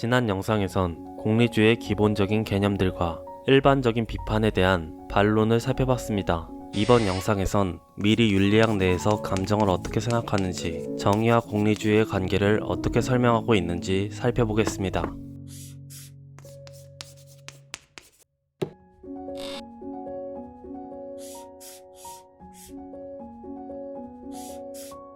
지난 영상에선 공리주의 기본적인 개념들과 일반적인 비판에 대한 반론을 살펴봤습니다. 이번 영상에선 미리 윤리학 내에서 감정을 어떻게 생각하는지, 정의와 공리주의의 관계를 어떻게 설명하고 있는지 살펴보겠습니다.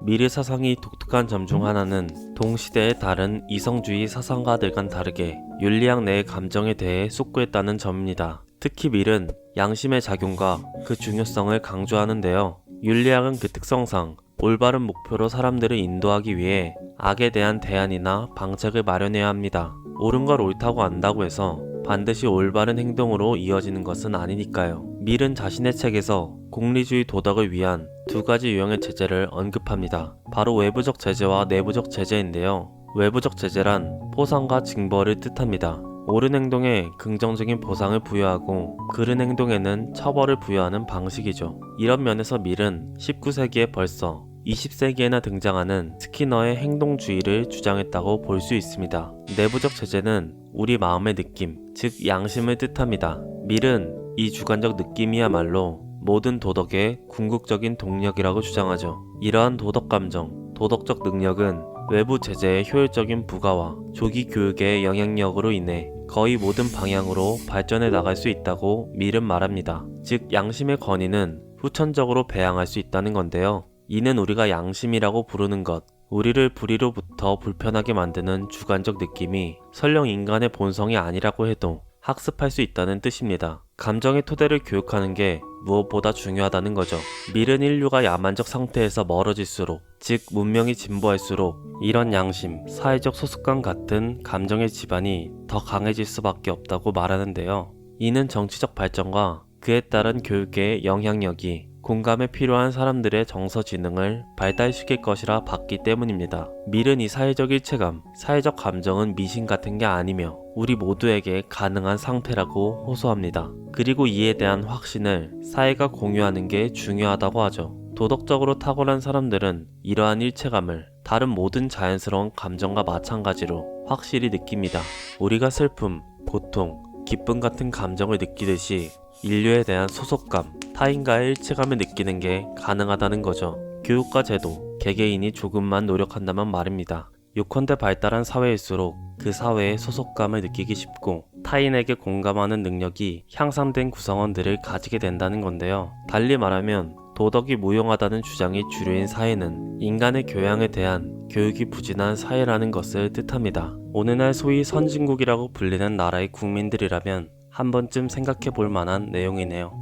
미래 사상이 독특한 점 중 하나는 동시대의 다른 이성주의 사상가들과는 다르게 윤리학 내의 감정에 대해 쏟구했다는 점입니다. 특히 밀은 양심의 작용과 그 중요성을 강조하는데요. 윤리학은 그 특성상 올바른 목표로 사람들을 인도하기 위해 악에 대한 대안이나 방책을 마련해야 합니다. 옳은 걸 옳다고 안다고 해서 반드시 올바른 행동으로 이어지는 것은 아니니까요. 밀은 자신의 책에서 공리주의 도덕을 위한 두 가지 유형의 제재를 언급합니다. 바로 외부적 제재와 내부적 제재인데요. 외부적 제재란 포상과 징벌을 뜻합니다. 옳은 행동에 긍정적인 보상을 부여하고 그른 행동에는 처벌을 부여하는 방식이죠. 이런 면에서 밀은 19세기에 벌써 20세기에나 등장하는 스키너의 행동주의를 주장했다고 볼 수 있습니다. 내부적 제재는 우리 마음의 느낌, 즉 양심을 뜻합니다. 밀은 이 주관적 느낌이야말로 모든 도덕의 궁극적인 동력이라고 주장하죠. 이러한 도덕 감정, 도덕적 능력은 외부 제재의 효율적인 부가와 조기 교육의 영향력으로 인해 거의 모든 방향으로 발전해 나갈 수 있다고 밀은 말합니다. 즉, 양심의 권위는 후천적으로 배양할 수 있다는 건데요. 이는 우리가 양심이라고 부르는 것, 우리를 불의로부터 불편하게 만드는 주관적 느낌이 설령 인간의 본성이 아니라고 해도 학습할 수 있다는 뜻입니다. 감정의 토대를 교육하는 게 무엇보다 중요하다는 거죠. 밀은 인류가 야만적 상태에서 멀어질수록, 즉 문명이 진보할수록 이런 양심, 사회적 소속감 같은 감정의 기반이 더 강해질 수밖에 없다고 말하는데요. 이는 정치적 발전과 그에 따른 교육의 영향력이 공감에 필요한 사람들의 정서 지능을 발달시킬 것이라 봤기 때문입니다. 밀은 이 사회적 일체감, 사회적 감정은 미신 같은 게 아니며 우리 모두에게 가능한 상태라고 호소합니다. 그리고 이에 대한 확신을 사회가 공유하는 게 중요하다고 하죠. 도덕적으로 탁월한 사람들은 이러한 일체감을 다른 모든 자연스러운 감정과 마찬가지로 확실히 느낍니다. 우리가 슬픔, 고통, 기쁨 같은 감정을 느끼듯이 인류에 대한 소속감, 타인과의 일체감을 느끼는 게 가능하다는 거죠. 교육과 제도, 개개인이 조금만 노력한다면 말입니다. 요컨대 발달한 사회일수록 그 사회의 소속감을 느끼기 쉽고 타인에게 공감하는 능력이 향상된 구성원들을 가지게 된다는 건데요. 달리 말하면 도덕이 무용하다는 주장이 주류인 사회는 인간의 교양에 대한 교육이 부진한 사회라는 것을 뜻합니다. 오늘날 소위 선진국이라고 불리는 나라의 국민들이라면 한 번쯤 생각해 볼 만한 내용이네요.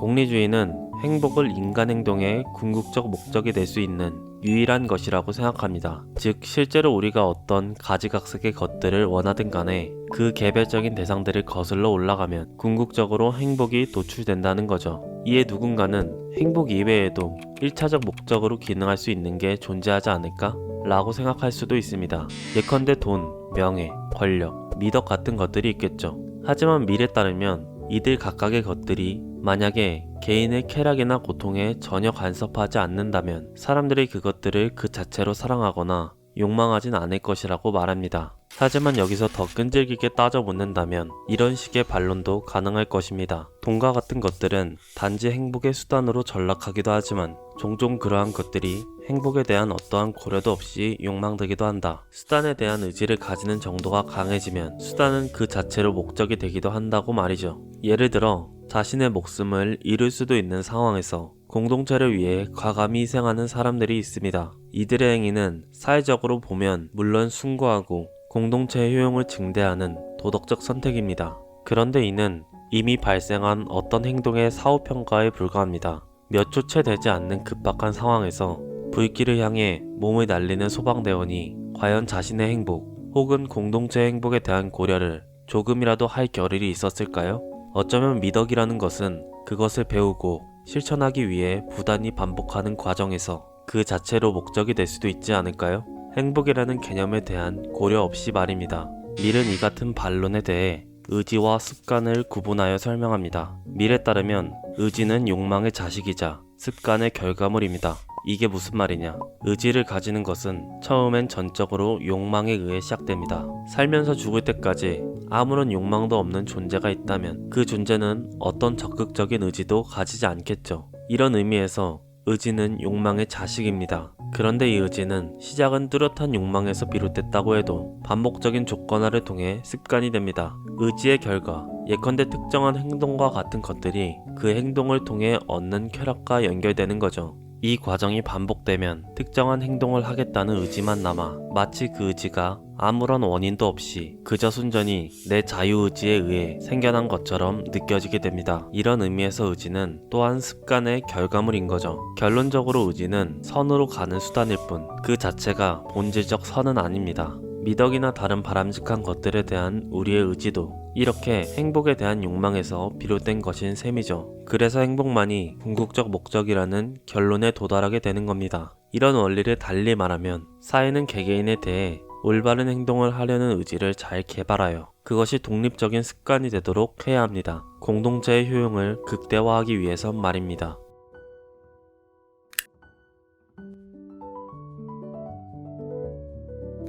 공리주의는 행복을 인간 행동의 궁극적 목적이 될 수 있는 유일한 것이라고 생각합니다. 즉, 실제로 우리가 어떤 가지각색의 것들을 원하든 간에 그 개별적인 대상들을 거슬러 올라가면 궁극적으로 행복이 도출된다는 거죠. 이에 누군가는 행복 이외에도 1차적 목적으로 기능할 수 있는 게 존재하지 않을까? 라고 생각할 수도 있습니다. 예컨대 돈, 명예, 권력, 미덕 같은 것들이 있겠죠. 하지만 밀에 따르면 이들 각각의 것들이 만약에 개인의 쾌락이나 고통에 전혀 간섭하지 않는다면 사람들이 그것들을 그 자체로 사랑하거나 욕망하진 않을 것이라고 말합니다. 하지만 여기서 더 끈질기게 따져 묻는다면 이런 식의 반론도 가능할 것입니다. 돈과 같은 것들은 단지 행복의 수단으로 전락하기도 하지만 종종 그러한 것들이 행복에 대한 어떠한 고려도 없이 욕망되기도 한다. 수단에 대한 의지를 가지는 정도가 강해지면 수단은 그 자체로 목적이 되기도 한다고 말이죠. 예를 들어 자신의 목숨을 잃을 수도 있는 상황에서 공동체를 위해 과감히 희생하는 사람들이 있습니다. 이들의 행위는 사회적으로 보면 물론 숭고하고 공동체의 효용을 증대하는 도덕적 선택입니다. 그런데 이는 이미 발생한 어떤 행동의 사후평가에 불과합니다. 몇 초 채 되지 않는 급박한 상황에서 불길을 향해 몸을 날리는 소방대원이 과연 자신의 행복 혹은 공동체의 행복에 대한 고려를 조금이라도 할 겨를이 있었을까요? 어쩌면 미덕이라는 것은 그것을 배우고 실천하기 위해 부단히 반복하는 과정에서 그 자체로 목적이 될 수도 있지 않을까요? 행복이라는 개념에 대한 고려 없이 말입니다. 밀은 이 같은 반론에 대해 의지와 습관을 구분하여 설명합니다. 밀에 따르면 의지는 욕망의 자식이자 습관의 결과물입니다. 이게 무슨 말이냐? 의지를 가지는 것은 처음엔 전적으로 욕망에 의해 시작됩니다. 살면서 죽을 때까지 아무런 욕망도 없는 존재가 있다면 그 존재는 어떤 적극적인 의지도 가지지 않겠죠. 이런 의미에서 의지는 욕망의 자식입니다. 그런데 이 의지는 시작은 뚜렷한 욕망에서 비롯됐다고 해도 반복적인 조건화를 통해 습관이 됩니다. 의지의 결과, 예컨대 특정한 행동과 같은 것들이 그 행동을 통해 얻는 쾌락과 연결되는 거죠. 이 과정이 반복되면 특정한 행동을 하겠다는 의지만 남아 마치 그 의지가 아무런 원인도 없이 그저 순전히 내 자유의지에 의해 생겨난 것처럼 느껴지게 됩니다. 이런 의미에서 의지는 또한 습관의 결과물인 거죠. 결론적으로 의지는 선으로 가는 수단일 뿐 그 자체가 본질적 선은 아닙니다. 미덕이나 다른 바람직한 것들에 대한 우리의 의지도 이렇게 행복에 대한 욕망에서 비롯된 것인 셈이죠. 그래서 행복만이 궁극적 목적이라는 결론에 도달하게 되는 겁니다. 이런 원리를 달리 말하면 사회는 개개인에 대해 올바른 행동을 하려는 의지를 잘 개발하여 그것이 독립적인 습관이 되도록 해야 합니다. 공동체의 효용을 극대화하기 위해선 말입니다.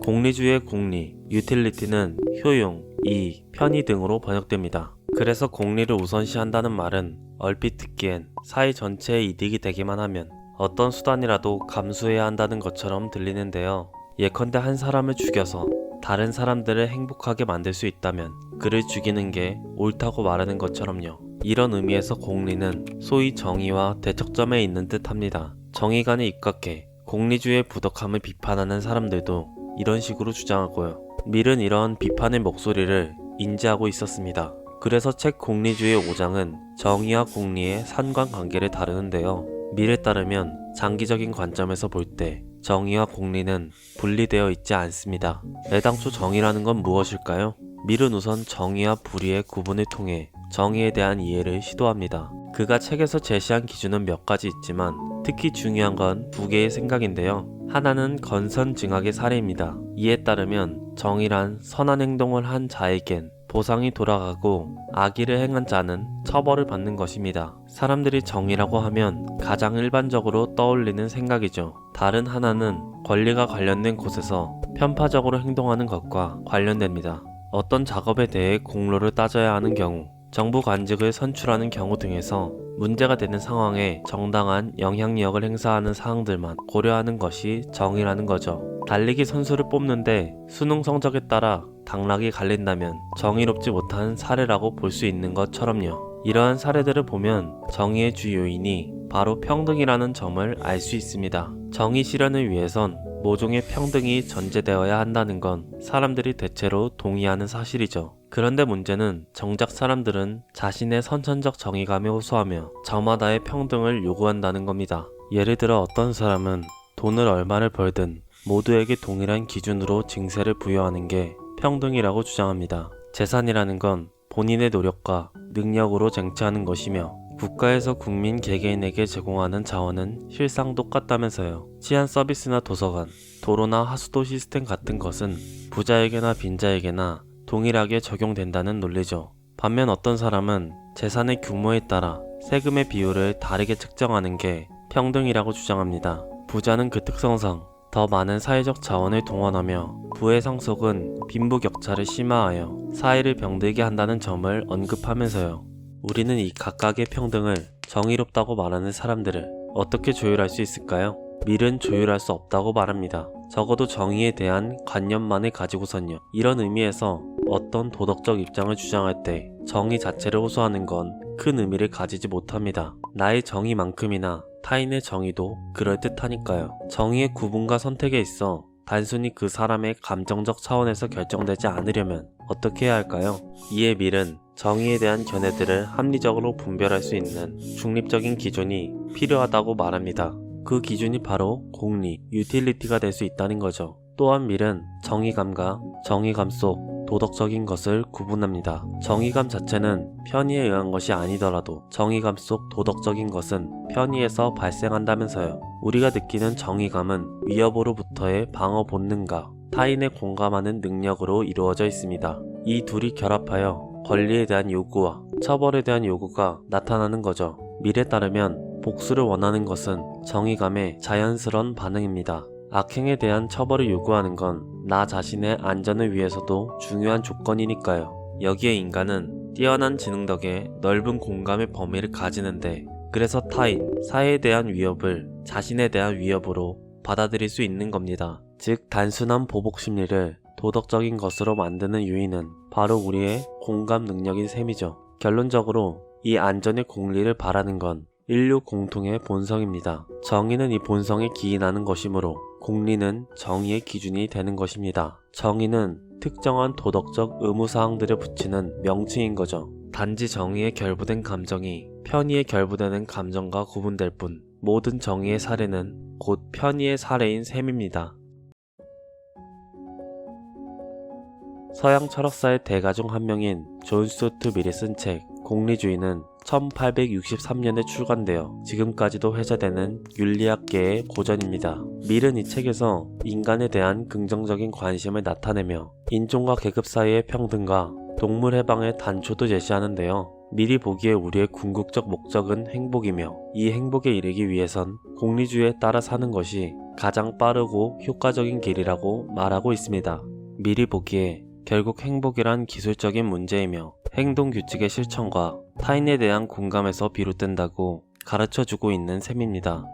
공리주의 공리, 유틸리티는 효용, 이익, 편의 등으로 번역됩니다. 그래서 공리를 우선시한다는 말은 얼핏 듣기엔 사회 전체의 이득이 되기만 하면 어떤 수단이라도 감수해야 한다는 것처럼 들리는데요. 예컨대 한 사람을 죽여서 다른 사람들을 행복하게 만들 수 있다면 그를 죽이는 게 옳다고 말하는 것처럼요. 이런 의미에서 공리는 소위 정의와 대척점에 있는 듯 합니다. 정의관에 입각해 공리주의 부덕함을 비판하는 사람들도 이런 식으로 주장하고요. 밀은 이런 비판의 목소리를 인지하고 있었습니다. 그래서 책 공리주의 5장은 정의와 공리의 상관관계를 다루는데요. 밀에 따르면 장기적인 관점에서 볼 때 정의와 공리는 분리되어 있지 않습니다. 애당초 정의라는 건 무엇일까요? 밀은 우선 정의와 불의의 구분을 통해 정의에 대한 이해를 시도합니다. 그가 책에서 제시한 기준은 몇 가지 있지만 특히 중요한 건 두 개의 생각인데요. 하나는 건선징악의 사례입니다. 이에 따르면 정의란 선한 행동을 한 자에겐 보상이 돌아가고 악의를 행한 자는 처벌을 받는 것입니다. 사람들이 정의라고 하면 가장 일반적으로 떠올리는 생각이죠. 다른 하나는 권리가 관련된 곳에서 편파적으로 행동하는 것과 관련됩니다. 어떤 작업에 대해 공로를 따져야 하는 경우, 정부 관직을 선출하는 경우 등에서 문제가 되는 상황에 정당한 영향력을 행사하는 사항들만 고려하는 것이 정의라는 거죠. 달리기 선수를 뽑는데 수능 성적에 따라 당락이 갈린다면 정의롭지 못한 사례라고 볼 수 있는 것처럼요. 이러한 사례들을 보면 정의의 주 요인이 바로 평등이라는 점을 알 수 있습니다. 정의 실현을 위해선 모종의 평등이 전제되어야 한다는 건 사람들이 대체로 동의하는 사실이죠. 그런데 문제는 정작 사람들은 자신의 선천적 정의감에 호소하며 저마다의 평등을 요구한다는 겁니다. 예를 들어 어떤 사람은 돈을 얼마를 벌든 모두에게 동일한 기준으로 징세를 부여하는 게 평등이라고 주장합니다. 재산이라는 건 본인의 노력과 능력으로 쟁취하는 것이며 국가에서 국민 개개인에게 제공하는 자원은 실상 똑같다면서요. 치안 서비스나 도서관, 도로나 하수도 시스템 같은 것은 부자에게나 빈자에게나 동일하게 적용된다는 논리죠. 반면 어떤 사람은 재산의 규모에 따라 세금의 비율을 다르게 측정하는 게 평등이라고 주장합니다. 부자는 그 특성상 더 많은 사회적 자원을 동원하며 부의 상속은 빈부 격차를 심화하여 사회를 병들게 한다는 점을 언급하면서요. 우리는 이 각각의 평등을 정의롭다고 말하는 사람들을 어떻게 조율할 수 있을까요? 밀은 조율할 수 없다고 말합니다. 적어도 정의에 대한 관념만을 가지고선요. 이런 의미에서 어떤 도덕적 입장을 주장할 때 정의 자체를 호소하는 건 큰 의미를 가지지 못합니다. 나의 정의만큼이나 타인의 정의도 그럴듯하니까요. 정의의 구분과 선택에 있어 단순히 그 사람의 감정적 차원에서 결정되지 않으려면 어떻게 해야 할까요? 이에 밀은 정의에 대한 견해들을 합리적으로 분별할 수 있는 중립적인 기준이 필요하다고 말합니다. 그 기준이 바로 공리, 유틸리티가 될 수 있다는 거죠. 또한 밀은 정의감과 정의감 속 도덕적인 것을 구분합니다. 정의감 자체는 편의에 의한 것이 아니더라도 정의감 속 도덕적인 것은 편의에서 발생한다면서요. 우리가 느끼는 정의감은 위협으로부터의 방어 본능과 타인의 공감하는 능력으로 이루어져 있습니다. 이 둘이 결합하여 권리에 대한 요구와 처벌에 대한 요구가 나타나는 거죠. 밀에 따르면 복수를 원하는 것은 정의감의 자연스러운 반응입니다. 악행에 대한 처벌을 요구하는 건 나 자신의 안전을 위해서도 중요한 조건이니까요. 여기에 인간은 뛰어난 지능 덕에 넓은 공감의 범위를 가지는데 그래서 타인, 사회에 대한 위협을 자신에 대한 위협으로 받아들일 수 있는 겁니다. 즉 단순한 보복 심리를 도덕적인 것으로 만드는 요인은 바로 우리의 공감 능력인 셈이죠. 결론적으로 이 안전의 공리를 바라는 건 인류 공통의 본성입니다. 정의는 이 본성에 기인하는 것이므로 공리는 정의의 기준이 되는 것입니다. 정의는 특정한 도덕적 의무사항들을 붙이는 명칭인 거죠. 단지 정의에 결부된 감정이 편의에 결부되는 감정과 구분될 뿐 모든 정의의 사례는 곧 편의의 사례인 셈입니다. 서양 철학사의 대가 중 한 명인 존 스투트 밀이 쓴 책 공리주의는 1863년에 출간되어 지금까지도 회자되는 윤리학계의 고전입니다. 밀은 이 책에서 인간에 대한 긍정적인 관심을 나타내며 인종과 계급 사이의 평등과 동물 해방의 단초도 제시하는데요. 미리 보기에 우리의 궁극적 목적은 행복이며 이 행복에 이르기 위해선 공리주의에 따라 사는 것이 가장 빠르고 효과적인 길이라고 말하고 있습니다. 미리 보기에 결국 행복이란 기술적인 문제이며 행동 규칙의 실천과 타인에 대한 공감에서 비롯된다고 가르쳐 주고 있는 셈입니다.